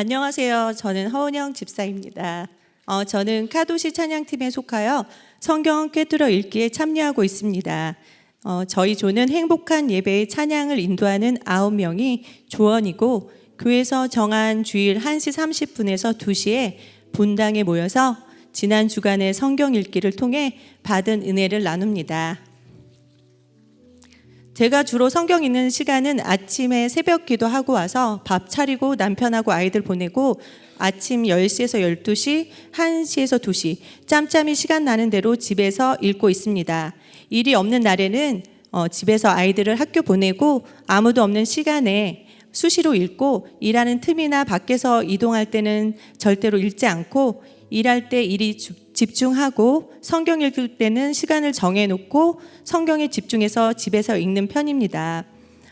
안녕하세요. 저는 허은영 집사입니다. 어, 저는 카도시 찬양팀에 속하여 성경 꿰뚫어 읽기에 참여하고 있습니다. 어, 저희 조는 행복한 예배의 찬양을 인도하는 아홉 명이 조원이고 교회에서 정한 주일 1시 30분에서 2시에 본당에 모여서 지난 주간의 성경 읽기를 통해 받은 은혜를 나눕니다. 제가 주로 성경 읽는 시간은 아침에 새벽 기도하고 와서 밥 차리고 남편하고 아이들 보내고 아침 10시에서 12시, 1시에서 2시 짬짬이 시간 나는 대로 집에서 읽고 있습니다. 일이 없는 날에는 어, 집에서 아이들을 학교 보내고 아무도 없는 시간에 수시로 읽고 일하는 틈이나 밖에서 이동할 때는 절대로 읽지 않고 일할 때 일이 주- 집중하고 성경 읽을 때는 시간을 정해놓고 성경에 집중해서 집에서 읽는 편입니다.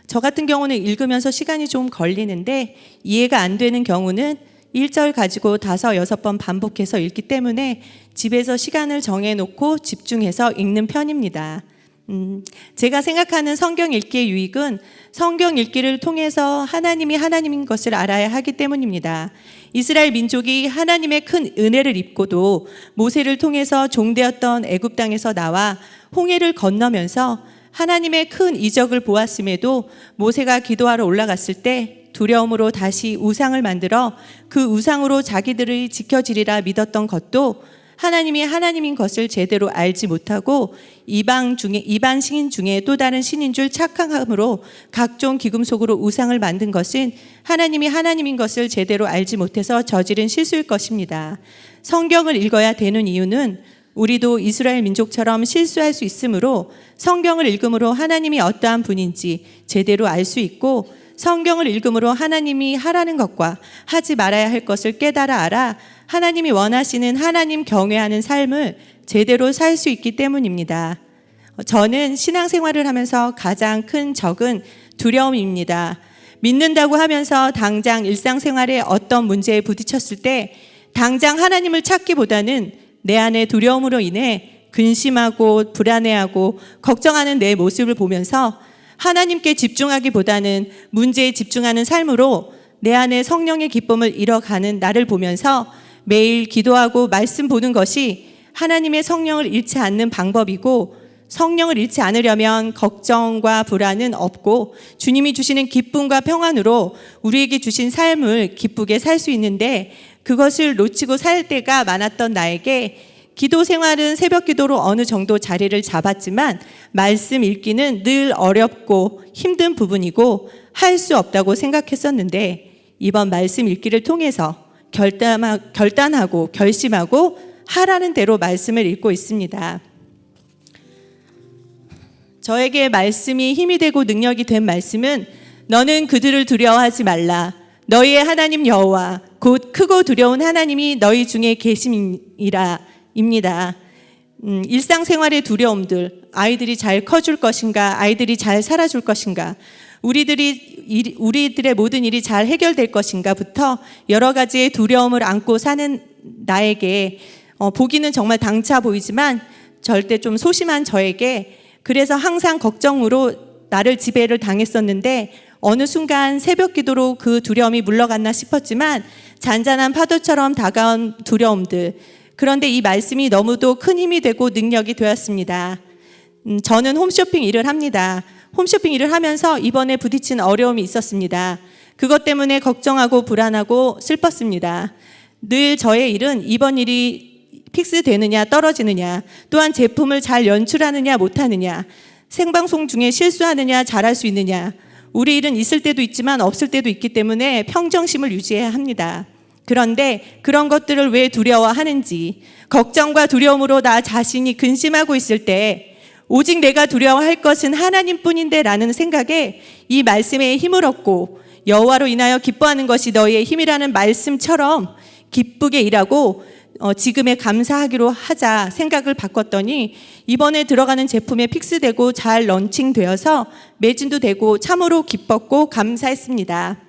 저 같은 경우는 읽으면서 시간이 좀 걸리는데 이해가 안 되는 경우는 1절 가지고 다섯 여섯 번 반복해서 읽기 때문에 집에서 시간을 정해놓고 집중해서 읽는 편입니다. 음, 제가 생각하는 성경 읽기의 유익은 성경 읽기를 통해서 하나님이 하나님인 것을 알아야 하기 때문입니다. 이스라엘 민족이 하나님의 큰 은혜를 입고도 모세를 통해서 종되었던 애굽 땅에서 나와 홍해를 건너면서 하나님의 큰 이적을 보았음에도 모세가 기도하러 올라갔을 때 두려움으로 다시 우상을 만들어 그 우상으로 자기들을 지켜지리라 믿었던 것도 하나님이 하나님인 것을 제대로 알지 못하고 이방 중에 이반 신인 중에 또 다른 신인 줄 착각함으로 각종 기금 속으로 우상을 만든 것은 하나님이 하나님인 것을 제대로 알지 못해서 저지른 실수일 것입니다. 성경을 읽어야 되는 이유는 우리도 이스라엘 민족처럼 실수할 수 있으므로 성경을 읽음으로 하나님이 어떠한 분인지 제대로 알 수 있고 성경을 읽음으로 하나님이 하라는 것과 하지 말아야 할 것을 깨달아 알아 하나님이 원하시는 하나님 경외하는 삶을 제대로 살 수 있기 때문입니다. 저는 신앙생활을 하면서 가장 큰 적은 두려움입니다. 믿는다고 하면서 당장 일상생활에 어떤 문제에 부딪혔을 때 당장 하나님을 찾기보다는 내 안에 두려움으로 인해 근심하고 불안해하고 걱정하는 내 모습을 보면서 하나님께 집중하기보다는 문제에 집중하는 삶으로 내 안에 성령의 기쁨을 잃어가는 나를 보면서 매일 기도하고 말씀 보는 것이 하나님의 성령을 잃지 않는 방법이고 성령을 잃지 않으려면 걱정과 불안은 없고 주님이 주시는 기쁨과 평안으로 우리에게 주신 삶을 기쁘게 살 수 있는데 그것을 놓치고 살 때가 많았던 나에게 기도 생활은 새벽 기도로 어느 정도 자리를 잡았지만 말씀 읽기는 늘 어렵고 힘든 부분이고 할 수 없다고 생각했었는데 이번 말씀 읽기를 통해서 결단하, 결단하고 결심하고 하라는 대로 말씀을 읽고 있습니다. 저에게 말씀이 힘이 되고 능력이 된 말씀은 너는 그들을 두려워하지 말라. 너희의 하나님 여호와 곧 크고 두려운 하나님이 너희 중에 계심이라 입니다. 음, 일상생활의 두려움들, 아이들이 잘 커줄 것인가, 아이들이 잘 살아줄 것인가, 우리들이 일- 우리들의 모든 일이 잘 해결될 것인가부터 여러 가지의 두려움을 안고 사는 나에게 어, 보기는 정말 당차 보이지만 절대 좀 소심한 저에게 그래서 항상 걱정으로 나를 지배를 당했었는데 어느 순간 새벽 기도로 그 두려움이 물러갔나 싶었지만 잔잔한 파도처럼 다가온 두려움들 그런데 이 말씀이 너무도 큰 힘이 되고 능력이 되었습니다. 음, 저는 홈쇼핑 일을 합니다. 홈쇼핑 일을 하면서 이번에 부딪힌 어려움이 있었습니다. 그것 때문에 걱정하고 불안하고 슬펐습니다. 늘 저의 일은 이번 일이 픽스 되느냐 떨어지느냐 또한 제품을 잘 연출하느냐 못하느냐 생방송 중에 실수하느냐 잘할 수 있느냐 우리 일은 있을 때도 있지만 없을 때도 있기 때문에 평정심을 유지해야 합니다. 그런데 그런 것들을 왜 두려워하는지 걱정과 두려움으로 나 자신이 근심하고 있을 때 오직 내가 두려워할 것은 하나님 뿐인데 라는 생각에 이 말씀에 힘을 얻고 여호와로 인하여 기뻐하는 것이 너희의 힘이라는 말씀처럼 기쁘게 일하고 어, 지금에 감사하기로 하자 생각을 바꿨더니 이번에 들어가는 제품에 픽스되고 잘 런칭되어서 매진도 되고 참으로 기뻤고 감사했습니다.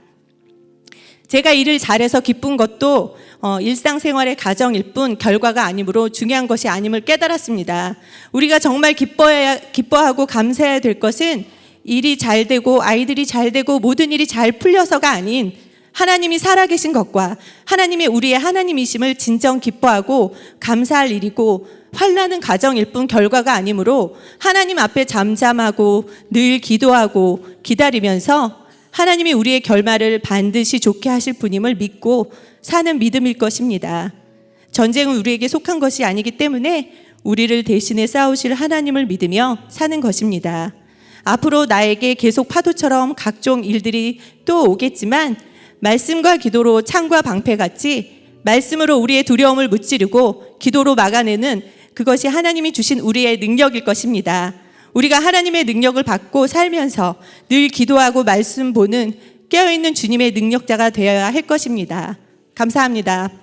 제가 일을 잘해서 기쁜 것도 어, 일상생활의 가정일 뿐 결과가 아니므로 중요한 것이 아님을 깨달았습니다. 우리가 정말 기뻐해야, 기뻐하고 감사해야 될 것은 일이 잘 되고 아이들이 잘 되고 모든 일이 잘 풀려서가 아닌 하나님이 살아계신 것과 하나님의 우리의 하나님이심을 진정 기뻐하고 감사할 일이고 환란은 가정일 뿐 결과가 아니므로 하나님 앞에 잠잠하고 늘 기도하고 기다리면서 하나님이 우리의 결말을 반드시 좋게 하실 분임을 믿고 사는 믿음일 것입니다. 전쟁은 우리에게 속한 것이 아니기 때문에 우리를 대신해 싸우실 하나님을 믿으며 사는 것입니다. 앞으로 나에게 계속 파도처럼 각종 일들이 또 오겠지만 말씀과 기도로 창과 방패 같이 말씀으로 우리의 두려움을 무찌르고 기도로 막아내는 그것이 하나님이 주신 우리의 능력일 것입니다. 우리가 하나님의 능력을 받고 살면서 늘 기도하고 말씀 보는 깨어있는 주님의 능력자가 되어야 할 것입니다. 감사합니다.